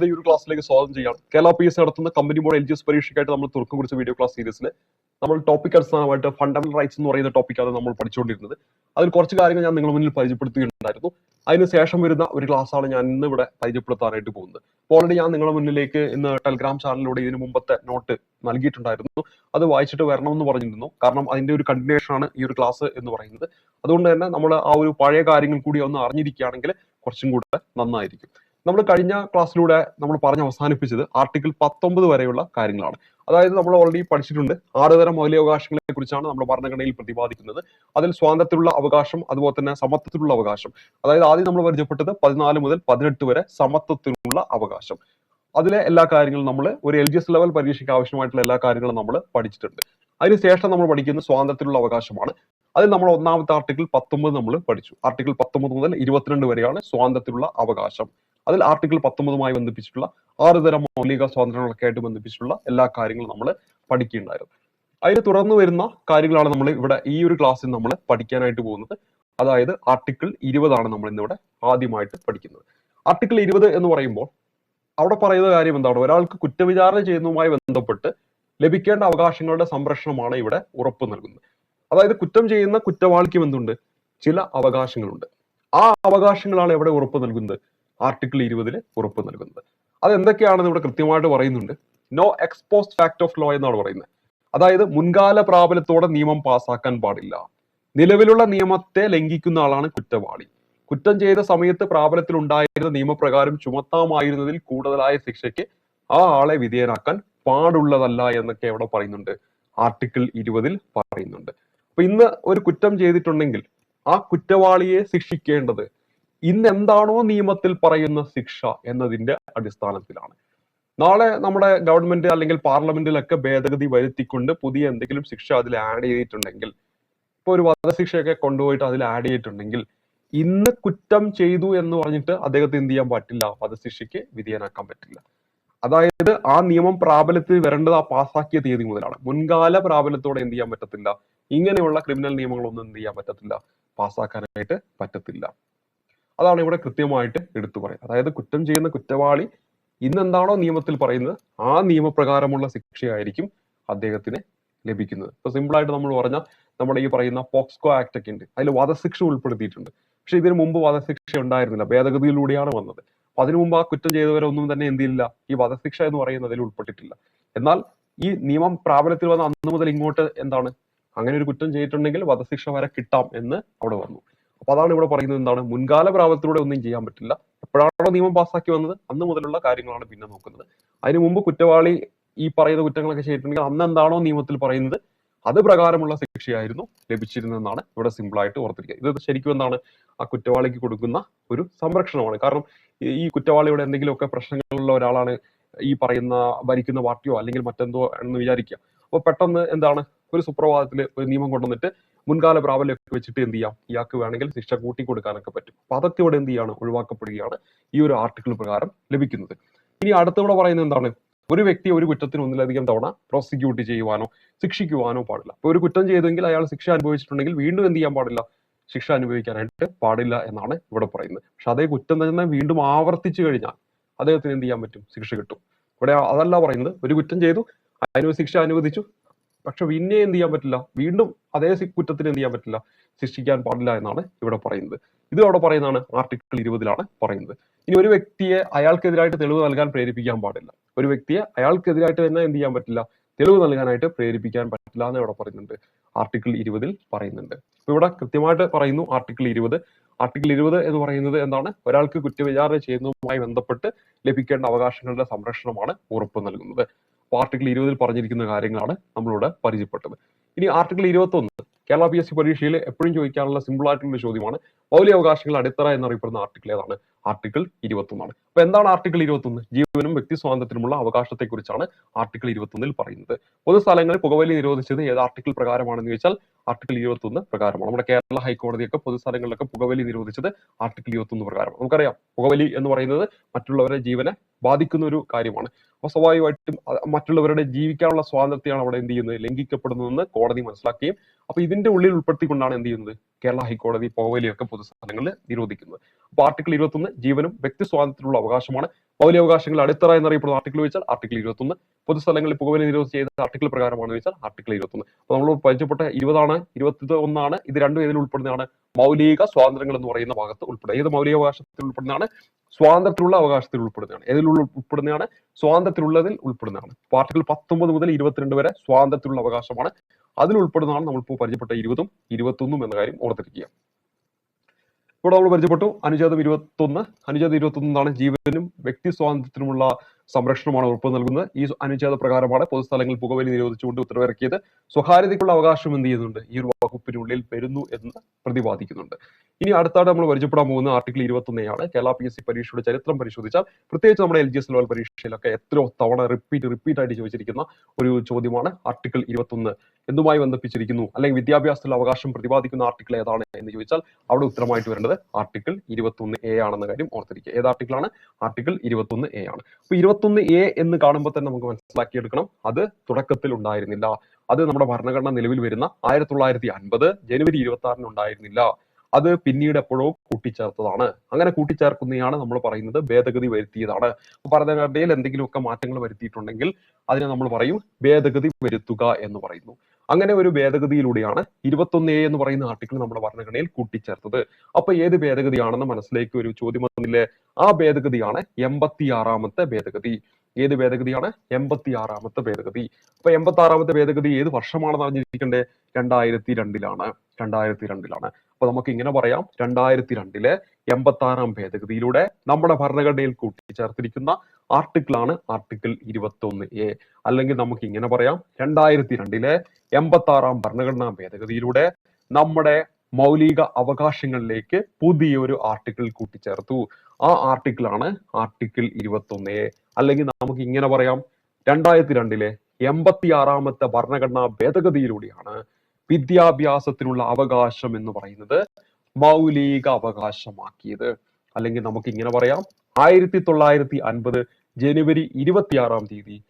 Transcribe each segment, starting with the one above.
ഇന്നത്തെ ഈ ഒരു ക്ലാസ്സിലേക്ക് സ്വാഗതം ചെയ്യാം കേരള പി എസ് നടത്തുന്ന company board L G S പരീക്ഷയ്ക്കായിട്ട് നമ്മൾ തുറക്കം കുറിച്ച വീഡിയോ ക്ലാസ് സീരീസിൽ നമ്മൾ ടോപ്പിക് അടിസ്ഥാനമായിട്ട് ഫണ്ടമെന്റൽ റൈറ്റ്സ് എന്ന് പറയുന്ന ടോപ്പിക്കാണ് നമ്മൾ പഠിച്ചുകൊണ്ടിരുന്നത്. അതിൽ കുറച്ച് കാര്യങ്ങൾ ഞാൻ നിങ്ങളുടെ മുന്നിൽ പരിചയപ്പെടുത്തുകയുണ്ടായിരുന്നു. അതിന് ശേഷം വരുന്ന ഒരു ക്ലാസ്സാണ് ഞാൻ ഇന്ന് ഇവിടെ പരിചയപ്പെടുത്താനായിട്ട് പോകുന്നത്. ഓൾറെഡി ഞാൻ നിങ്ങളുടെ മുന്നിലേക്ക് ഇന്ന് ടെലിഗ്രാം ചാനലിലൂടെ ഇതിന് മുമ്പത്തെ നോട്ട് നൽകിയിട്ടുണ്ടായിരുന്നു. അത് വായിച്ചിട്ട് വരണമെന്ന് പറഞ്ഞിരുന്നു. കാരണം അതിന്റെ ഒരു കണ്ടിന്യൂഷൻ ആണ് ഈ ഒരു ക്ലാസ് എന്ന് പറയുന്നത്. അതുകൊണ്ട് തന്നെ നമ്മൾ ആ ഒരു പഴയ കാര്യങ്ങൾ കൂടി ഒന്ന് അറിഞ്ഞിരിക്കുകയാണെങ്കിൽ കുറച്ചും കൂടെ നന്നായിരിക്കും. നമ്മൾ കഴിഞ്ഞ ക്ലാസ്സിലൂടെ നമ്മൾ പറഞ്ഞ് അവസാനിപ്പിച്ചത് ആർട്ടിക്കിൾ പത്തൊമ്പത് വരെയുള്ള കാര്യങ്ങളാണ്. അതായത് നമ്മൾ ഓൾറെഡി പഠിച്ചിട്ടുണ്ട് ആറ് തരം മൗലികാവകാശങ്ങളെ കുറിച്ചാണ് നമ്മൾ ഭരണഘടനയിൽ പ്രതിപാദിക്കുന്നത്. അതിൽ സ്വാതന്ത്ര്യത്തിലുള്ള അവകാശം അതുപോലെ തന്നെ സമത്വത്തിലുള്ള അവകാശം. അതായത് ആദ്യം നമ്മൾ പരിചയപ്പെട്ടത് പതിനാല് മുതൽ പതിനെട്ട് വരെ സമത്വത്തിനുള്ള അവകാശം. അതിലെ എല്ലാ കാര്യങ്ങളും നമ്മൾ ഒരു എൽ ജി എസ് ലെവൽ പരീക്ഷയ്ക്ക് ആവശ്യമായിട്ടുള്ള എല്ലാ കാര്യങ്ങളും നമ്മൾ പഠിച്ചിട്ടുണ്ട്. അതിനുശേഷം നമ്മൾ പഠിക്കുന്ന സ്വാതന്ത്ര്യത്തിലുള്ള അവകാശമാണ്. അതിൽ നമ്മൾ ഒന്നാമത്തെ ആർട്ടിക്കിൾ പത്തൊമ്പത് നമ്മൾ പഠിച്ചു. ആർട്ടിക്കിൾ പത്തൊമ്പത് മുതൽ ഇരുപത്തിരണ്ട് വരെയാണ് സ്വാതന്ത്ര്യത്തിലുള്ള അവകാശം. അതിൽ ആർട്ടിക്കിൾ പത്തൊമ്പതുമായി ബന്ധിപ്പിച്ചിട്ടുള്ള ആറ് തരം മൗലിക സ്വാതന്ത്ര്യങ്ങളൊക്കെ ആയിട്ട് ബന്ധിപ്പിച്ചിട്ടുള്ള എല്ലാ കാര്യങ്ങളും നമ്മൾ പഠിക്കുകയുണ്ടായിരുന്നു അതിന് തുടർന്ന് വരുന്ന കാര്യങ്ങളാണ് നമ്മൾ ഇവിടെ ഈ ഒരു ക്ലാസ്സിൽ നമ്മൾ പഠിക്കാനായിട്ട് പോകുന്നത്. അതായത് ആർട്ടിക്കിൾ ഇരുപതാണ് നമ്മൾ ഇന്നിവിടെ ആദ്യമായിട്ട് പഠിക്കുന്നത്. ആർട്ടിക്കിൾ ഇരുപത് എന്ന് പറയുമ്പോൾ അവിടെ പറയുന്ന കാര്യം എന്താണ്? ഒരാൾക്ക് കുറ്റവിചാരണ ചെയ്യുന്നതുമായി ബന്ധപ്പെട്ട് ലഭിക്കേണ്ട അവകാശങ്ങളുടെ സംരക്ഷണമാണ് ഇവിടെ ഉറപ്പ് നൽകുന്നത്. അതായത് കുറ്റം ചെയ്യുന്ന കുറ്റവാളിക്കും എന്തുണ്ട്? ചില അവകാശങ്ങളുണ്ട്. ആ അവകാശങ്ങളാണ് എവിടെ ഉറപ്പ് നൽകുന്നത്? ആർട്ടിക്കിൾ ഇരുപതിൽ ഉറപ്പ് നൽകുന്നത്. അത് എന്തൊക്കെയാണെന്ന് ഇവിടെ കൃത്യമായിട്ട് പറയുന്നുണ്ട്. No ex post facto law law എന്നാണ് പറയുന്നത്. അതായത് മുൻകാല പ്രാബല്യത്തോടെ നിയമം പാസാക്കാൻ പാടില്ല. നിലവിലുള്ള നിയമത്തെ ലംഘിക്കുന്ന ആളാണ് കുറ്റവാളി. കുറ്റം ചെയ്ത സമയത്ത് പ്രാബല്യത്തിൽ ഉണ്ടായിരുന്ന നിയമപ്രകാരം ചുമത്താമായിരുന്നതിൽ കൂടുതലായ ശിക്ഷയ്ക്ക് ആ ആളെ വിധേയനാക്കാൻ പാടുള്ളതല്ല എന്നൊക്കെ അവിടെ പറയുന്നുണ്ട്. ആർട്ടിക്കിൾ ഇരുപതിൽ പറയുന്നുണ്ട്. അപ്പൊ ഇന്ന് ഒരു കുറ്റം ചെയ്തിട്ടുണ്ടെങ്കിൽ ആ കുറ്റവാളിയെ ശിക്ഷിക്കേണ്ടത് ഇന്ന് എന്താണോ നിയമത്തിൽ പറയുന്ന ശിക്ഷ എന്നതിന്റെ അടിസ്ഥാനത്തിലാണ്. നാളെ നമ്മുടെ ഗവൺമെന്റ് അല്ലെങ്കിൽ പാർലമെന്റിലൊക്കെ ഭേദഗതി വരുത്തിക്കൊണ്ട് പുതിയ എന്തെങ്കിലും ശിക്ഷ അതിൽ ആഡ് ചെയ്തിട്ടുണ്ടെങ്കിൽ ഇപ്പൊ ഒരു വധശിക്ഷയൊക്കെ കൊണ്ടുപോയിട്ട് അതിൽ ആഡ് ചെയ്തിട്ടുണ്ടെങ്കിൽ ഇന്ന് കുറ്റം ചെയ്തു എന്ന് പറഞ്ഞിട്ട് അദ്ദേഹത്തെ എന്ത് ചെയ്യാൻ പറ്റില്ല? വധശിക്ഷയ്ക്ക് വിധേയനാക്കാൻ പറ്റില്ല. അതായത് ആ നിയമം പ്രാബല്യത്തിൽ വരേണ്ടത് ആ പാസാക്കിയ തീയതി മുതലാണ്. മുൻകാല പ്രാബല്യത്തോടെ എന്ത് ചെയ്യാൻ പറ്റത്തില്ല? ഇങ്ങനെയുള്ള ക്രിമിനൽ നിയമങ്ങളൊന്നും എന്ത് ചെയ്യാൻ പറ്റത്തില്ല? പാസ്സാക്കാനായിട്ട് പറ്റത്തില്ല. അതാണ് ഇവിടെ കൃത്യമായിട്ട് എടുത്തു പറയുന്നത്. അതായത് കുറ്റം ചെയ്യുന്ന കുറ്റവാളി ഇന്നെന്താണോ നിയമത്തിൽ പറയുന്നത് ആ നിയമപ്രകാരമുള്ള ശിക്ഷയായിരിക്കും അദ്ദേഹത്തിന് ലഭിക്കുന്നത്. ഇപ്പൊ സിമ്പിൾ ആയിട്ട് നമ്മൾ പറഞ്ഞ നമ്മുടെ ഈ പറയുന്ന പോക്സ്കോ ആക്ട് ഒക്കെ ഉണ്ട്. അതിൽ വധശിക്ഷ ഉൾപ്പെടുത്തിയിട്ടുണ്ട്. പക്ഷെ ഇതിനു മുമ്പ് വധശിക്ഷ ഉണ്ടായിരുന്നില്ല. ഭേദഗതിയിലൂടെയാണ് വന്നത്. അപ്പൊ അതിനു മുമ്പ് ആ കുറ്റം ചെയ്തവരൊന്നും തന്നെ എന്തില്ല ഈ വധശിക്ഷ എന്ന് പറയുന്നത് പറയുന്നതിൽ ഉൾപ്പെട്ടിട്ടില്ല. എന്നാൽ ഈ നിയമം പ്രാബല്യത്തിൽ വന്ന അന്ന് മുതൽ ഇങ്ങോട്ട് എന്താണ്? അങ്ങനെ ഒരു കുറ്റം ചെയ്തിട്ടുണ്ടെങ്കിൽ വധശിക്ഷ വരെ കിട്ടാം എന്ന് അവിടെ വന്നു. അപ്പൊ അതാണ് ഇവിടെ പറയുന്നത് എന്താണ്? മുൻകാല പ്രാബല്യത്തിലൂടെ ഒന്നും ചെയ്യാൻ പറ്റില്ല. എപ്പോഴാണോ നിയമം പാസ്സാക്കി വന്നത്? അന്ന് മുതലുള്ള കാര്യങ്ങളാണ് പിന്നെ നോക്കുന്നത്. അതിനു മുമ്പ് കുറ്റവാളി ഈ പറയുന്ന കുറ്റങ്ങളൊക്കെ ചെയ്തിട്ടുണ്ടെങ്കിൽ അന്ന് എന്താണോ നിയമത്തിൽ പറയുന്നത് അത് പ്രകാരമുള്ള ശിക്ഷയായിരുന്നു ലഭിച്ചിരുന്നതെന്നാണ് ഇവിടെ സിമ്പിൾ ആയിട്ട് ഓർത്തിരിക്കുക. ഇത് ശരിക്കും എന്താണ്? ആ കുറ്റവാളിക്ക് കൊടുക്കുന്ന ഒരു സംരക്ഷണമാണ്. കാരണം ഈ- കുറ്റവാളിയുടെ എന്തെങ്കിലുമൊക്കെ പ്രശ്നങ്ങളുള്ള ഒരാളാണ് ഈ പറയുന്ന ഭരിക്കുന്ന പാർട്ടിയോ അല്ലെങ്കിൽ മറ്റെന്തോ എന്ന് വിചാരിക്കുക. അപ്പൊ പെട്ടെന്ന് എന്താണ്? ഒരു സുപ്രഭാതത്തിൽ ഒരു നിയമം കൊണ്ടുവന്നിട്ട് മുൻകാല പ്രാബല്യമൊക്കെ വെച്ചിട്ട് എന്ത് ചെയ്യാം? ഇയാൾക്ക് വേണമെങ്കിൽ ശിക്ഷ കൂട്ടി കൊടുക്കാനൊക്കെ പറ്റും. അപ്പൊ അതൊക്കെ ഇവിടെ എന്ത് ചെയ്യാണ്? ഒഴിവാക്കപ്പെടുകയാണ് ഈ ഒരു ആർട്ടിക്കിൾ പ്രകാരം ലഭിക്കുന്നത്. ഇനി അടുത്തവിടെ പറയുന്നത് എന്താണ്? ഒരു വ്യക്തി ഒരു കുറ്റത്തിന് ഒന്നിലധികം തവണ പ്രോസിക്യൂട്ട് ചെയ്യുവാനോ ശിക്ഷിക്കുവാനോ പാടില്ല. ഒരു കുറ്റം ചെയ്തെങ്കിൽ അയാൾ ശിക്ഷ അനുഭവിച്ചിട്ടുണ്ടെങ്കിൽ വീണ്ടും എന്ത് ചെയ്യാൻ പാടില്ല? ശിക്ഷ അനുഭവിക്കാനായിട്ട് പാടില്ല എന്നാണ് ഇവിടെ പറയുന്നത്. പക്ഷെ അതേ കുറ്റം തന്നെ വീണ്ടും ആവർത്തിച്ചു കഴിഞ്ഞാൽ അദ്ദേഹത്തിന് എന്ത് ചെയ്യാൻ പറ്റും? ശിക്ഷ കിട്ടും. ഇവിടെ അതല്ല പറയുന്നത്. ഒരു കുറ്റം ചെയ്തു അതിന് ശിക്ഷ അനുവദിച്ചു പക്ഷെ പിന്നെ എന്ത് ചെയ്യാൻ പറ്റില്ല? വീണ്ടും അതേ കുറ്റത്തിന് എന്ത് ചെയ്യാൻ പറ്റില്ല? ശിക്ഷിക്കാൻ പാടില്ല എന്നാണ് ഇവിടെ പറയുന്നത്. ഇത് അവിടെ പറയുന്നതാണ് ആർട്ടിക്കിൾ ഇരുപതിലാണ് പറയുന്നത്. ഇനി ഒരു വ്യക്തിയെ അയാൾക്കെതിരായിട്ട് തെളിവ് നൽകാൻ പ്രേരിപ്പിക്കാൻ പാടില്ല. ഒരു വ്യക്തിയെ അയാൾക്കെതിരായിട്ട് തന്നെ എന്ത് ചെയ്യാൻ പറ്റില്ല? തെളിവ് നൽകാനായിട്ട് പ്രേരിപ്പിക്കാൻ പറ്റില്ല എന്ന് ഇവിടെ പറയുന്നുണ്ട്. ആർട്ടിക്കിൾ ഇരുപതിൽ പറയുന്നുണ്ട്. അപ്പൊ ഇവിടെ കൃത്യമായിട്ട് പറയുന്നു ആർട്ടിക്കിൾ ഇരുപത്. ആർട്ടിക്കിൾ ഇരുപത് എന്ന് പറയുന്നത് എന്താണ്? ഒരാൾക്ക് കുറ്റവിചാരണ ചെയ്യുന്നതുമായി ബന്ധപ്പെട്ട് ലഭിക്കേണ്ട അവകാശങ്ങളുടെ സംരക്ഷണമാണ് ഉറപ്പ് നൽകുന്നത്. ആർട്ടിക്കിൾ ഇരുപതിൽ പറഞ്ഞിരിക്കുന്ന കാര്യങ്ങളാണ് നമ്മളിവിടെ പരിചയപ്പെട്ടത്. ഇനി ആർട്ടിക്കിൾ ഇരുപത്തി ഒന്ന് കേരള പി എസ് സി പരീക്ഷയിൽ എപ്പോഴും ചോദിക്കാനുള്ള സിമ്പിൾ ആയിട്ടുള്ള ചോദ്യമാണ് മൗലിക അവകാശങ്ങളുടെ അടിത്തറ എന്നറിയപ്പെടുന്ന ആർട്ടിക്കിൾ ഏതാണ്? ആർട്ടിക്കിൾ ഇരുപത്തി ഒന്നാണ് അപ്പൊ എന്താണ് ആർട്ടിക്കിൾ ഇരുപത്തി ഒന്ന് ജീവനും വ്യക്തി സ്വാതന്ത്ര്യത്തിനുമുള്ള അവകാശത്തെക്കുറിച്ചാണ് ആർട്ടിക്കിൾ ഇരുപത്തി ഒന്നിൽ പറയുന്നത്. പൊതുസ്ഥലങ്ങളിൽ പുകവലി നിരോധിച്ചത് ഏത് ആർട്ടിക്കിൾ പ്രകാരമാണെന്ന് ചോദിച്ചാൽ ആർട്ടിക്കിൾ ഇരുപത്തി ഒന്ന് പ്രകാരമാണ്. നമ്മുടെ കേരള ഹൈക്കോടതിയൊക്കെ പൊതുസ്ഥലങ്ങളിലൊക്കെ പുകവലി നിരോധിച്ചത് ആർട്ടിക്കിൾ ഇരുപത്തി ഒന്ന് പ്രകാരം നമുക്കറിയാം പുകവലി എന്ന് പറയുന്നത് മറ്റുള്ളവരുടെ ജീവനെ ബാധിക്കുന്ന ഒരു കാര്യമാണ്. അപ്പൊ സ്വാഭാവികമായിട്ടും മറ്റുള്ളവരുടെ ജീവിക്കാനുള്ള സ്വാതന്ത്ര്യമാണ് അവിടെ എന്ത് ചെയ്യുന്നത്? ലംഘിക്കപ്പെടുന്നതെന്ന് കോടതി മനസ്സിലാക്കുകയും അപ്പൊ ഇതിന്റെ ഉള്ളിൽ ഉൾപ്പെടുത്തിക്കൊണ്ടാണ് എന്ത് ചെയ്യുന്നത്? കേരള ഹൈക്കോടതി പൗവലിയൊക്കെ പൊതുസ്ഥലങ്ങളിൽ നിരോധിക്കുന്നത്. അപ്പൊ ആർട്ടിക്കിൾ ഇരുപത്തൊന്ന് ജീവനും വ്യക്തി സ്വാതന്ത്ര്യത്തിലുള്ള അവകാശമാണ്. മൗലികാവകാശങ്ങൾ അടിത്തറ എന്നറിയപ്പെടുന്ന ആർട്ടിക്കിൾ വെച്ചാൽ ആർട്ടിക്കിൾ ഇരുപത്തൊന്ന്. പൊതുസ്ഥലങ്ങളിൽ പുകവലി നിരോധിച്ച് ചെയ്ത ആർട്ടിക്കിൾ പ്രകാരമാണ് വെച്ചാൽ ആർട്ടിക്കിൾ ഇരുപത്തൊന്ന്. അപ്പൊ നമ്മൾ പരിചയപ്പെട്ട ഇരുപതാണ് ഇരുപത്തി ഒന്നാണ് ഇത് രണ്ടും ഏതിൽ ഉൾപ്പെടുന്നതാണ്. മൗലിക സ്വാതന്ത്ര്യങ്ങൾ എന്ന് പറയുന്ന ഭാഗത്ത് ഉൾപ്പെടുക ഏത് മൗലിക അവകാശത്തിൽ ഉൾപ്പെടുന്നതാണ്? സ്വാതന്ത്ര്യത്തിലുള്ള അവകാശത്തിൽ ഉൾപ്പെടുന്നതാണ്. ഏതിലുള്ള ഉൾപ്പെടുന്നതാണ്? സ്വാതന്ത്ര്യത്തിലുള്ളതിൽ ഉൾപ്പെടുന്നതാണ്. ആർട്ടിക്കിൾ പത്തൊമ്പത് മുതൽ ഇരുപത്തിരണ്ട് വരെ സ്വാതന്ത്ര്യത്തിലുള്ള അവകാശമാണ്. അതിൽ ഉൾപ്പെടുന്നതാണ് നമ്മളിപ്പോൾ പരിചയപ്പെട്ട ഇരുപതും ഇരുപത്തൊന്നും എന്ന കാര്യം ഓർത്തിരിക്കുക. ഇവിടെ നമ്മൾ പരിചയപ്പെട്ടു. അനുച്ഛേദം ഇരുപത്തൊന്ന്. അനുച്ഛേദം ഇരുപത്തൊന്നാണ് ജീവനും വ്യക്തി സ്വാതന്ത്ര്യത്തിനുമുള്ള സംരക്ഷണമാണ് ഉറപ്പ് നൽകുന്നത്. ഈ അനുച്ഛേദ പ്രകാരമാണ് പൊതുസ്ഥലങ്ങളിൽ പുകവലി നിരോധിച്ചുകൊണ്ട് ഉത്തരവിറക്കിയത്. സ്വകാര്യതയ്ക്കുള്ള അവകാശം എന്ത് ചെയ്യുന്നുണ്ട്? ഈ ഒരു വകുപ്പിനുള്ളിൽ വരുന്നു എന്ന് പ്രതിപാദിക്കുന്നുണ്ട്. ഇനി അടുത്താണ് നമ്മൾ പരിചയപ്പെടാൻ പോകുന്ന ആർട്ടിക്കിൾ ഇരുപത്തൊന്നയാണ് കേരള പി എസ് സി പരീക്ഷയുടെ ചരിത്രം പരിശോധിച്ചാൽ പ്രത്യേകിച്ച് നമ്മുടെ എൽ ജി എസ് ലെവൽ പരീക്ഷയിലൊക്കെ എത്രയോ തവണ റിപ്പീറ്റ് റിപ്പീറ്റ് ആയിട്ട് ചോദിച്ചിരിക്കുന്ന ഒരു ചോദ്യമാണ് ആർട്ടിക്കിൾ ഇരുപത്തൊന്ന് എന്തുമായി ബന്ധിപ്പിച്ചിരിക്കുന്നു? അല്ലെങ്കിൽ വിദ്യാഭ്യാസത്തിലെ അവകാശം പ്രതിപാദിക്കുന്ന ആർട്ടിക്കിൾ ഏതാണ് എന്ന് ചോദിച്ചാൽ അവിടെ ഉത്തരമായിട്ട് വരേണ്ടത് ആർട്ടിക്കിൾ ഇരുപത്തൊന്ന് എ ആണെന്ന കാര്യം ഓർത്തിരിക്കുക. ഏത് ആർട്ടിക്കിളാണ് ആർട്ടിക്കിൾ ഇരുപത്തൊന്ന് എ ആണ്. അപ്പൊ ഇരുപത്തൊന്ന് എ എന്ന് കാണുമ്പോൾ തന്നെ നമുക്ക് മനസ്സിലാക്കിയെടുക്കണം. അത് തുടക്കത്തിൽ ഉണ്ടായിരുന്നില്ല. അത് നമ്മുടെ ഭരണഘടന നിലവിൽ വരുന്ന ആയിരത്തി തൊള്ളായിരത്തി അൻപത് ജനുവരി ഇരുപത്തി ആറിന് ഉണ്ടായിരുന്നില്ല. അത് പിന്നീട് എപ്പോഴോ കൂട്ടിച്ചേർത്തതാണ്. അങ്ങനെ കൂട്ടിച്ചേർക്കുന്നതാണ് നമ്മൾ പറയുന്നത് ഭേദഗതി വരുത്തിയതാണ്. ഭരണഘടനയിൽ എന്തെങ്കിലുമൊക്കെ മാറ്റങ്ങൾ വരുത്തിയിട്ടുണ്ടെങ്കിൽ അതിനെ നമ്മൾ പറയും ഭേദഗതി വരുത്തുക എന്ന് പറയുന്നു. അങ്ങനെ ഒരു ഭേദഗതിയിലൂടെയാണ് ഇരുപത്തൊന്ന് എ എന്ന് പറയുന്ന ആർട്ടിക്കിൾ നമ്മുടെ ഭരണഘടനയിൽ കൂട്ടിച്ചേർത്തത്. അപ്പൊ ഏത് ഭേദഗതിയാണെന്ന് മനസ്സിലേക്ക് ഒരു ചോദ്യം വന്നില്ലേ? ആ ഭേദഗതിയാണ് എൺപത്തി ആറാമത്തെ ഭേദഗതി. ഏത് ഭേദഗതിയാണ്? എൺപത്തി ആറാമത്തെ ഭേദഗതി. അപ്പൊ എൺപത്തി ആറാമത്തെ ഭേദഗതി ഏത് വർഷമാണെന്ന് അറിഞ്ഞിരിക്കേണ്ടത് രണ്ടായിരത്തി രണ്ടിലാണ് രണ്ടായിരത്തി രണ്ടിലാണ് അപ്പൊ നമുക്ക് ഇങ്ങനെ പറയാം. രണ്ടായിരത്തി രണ്ടിലെ എൺപത്തി ആറാം ഭേദഗതിയിലൂടെ നമ്മുടെ ഭരണഘടനയിൽ കൂട്ടിച്ചേർത്തിരിക്കുന്ന ആർട്ടിക്കിളാണ് ആർട്ടിക്കിൾ ഇരുപത്തി ഒന്ന് എ. അല്ലെങ്കിൽ നമുക്ക് ഇങ്ങനെ പറയാം. രണ്ടായിരത്തി രണ്ടിലെ എൺപത്തി ആറാം ഭരണഘടനാ ഭേദഗതിയിലൂടെ നമ്മുടെ മൗലിക അവകാശങ്ങളിലേക്ക് പുതിയൊരു ആർട്ടിക്കിൾ കൂട്ടിച്ചേർത്തു. ആ ആർട്ടിക്കിൾ ഇരുപത്തി ഒന്ന് എ അല്ലെങ്കിൽ നമുക്ക് ഇങ്ങനെ പറയാം. രണ്ടായിരത്തി രണ്ടിലെ എൺപത്തി ആറാമത്തെ ഭരണഘടനാ ഭേദഗതിയിലൂടെയാണ് വിദ്യാഭ്യാസത്തിനുള്ള അവകാശം എന്ന് പറയുന്നത് മൗലിക അവകാശമാക്കിയത്. അല്ലെങ്കിൽ നമുക്ക് ഇങ്ങനെ പറയാം. ആയിരത്തി തൊള്ളായിരത്തി അൻപത് ജനുവരി ഇരുപത്തിയാറാം തീയതി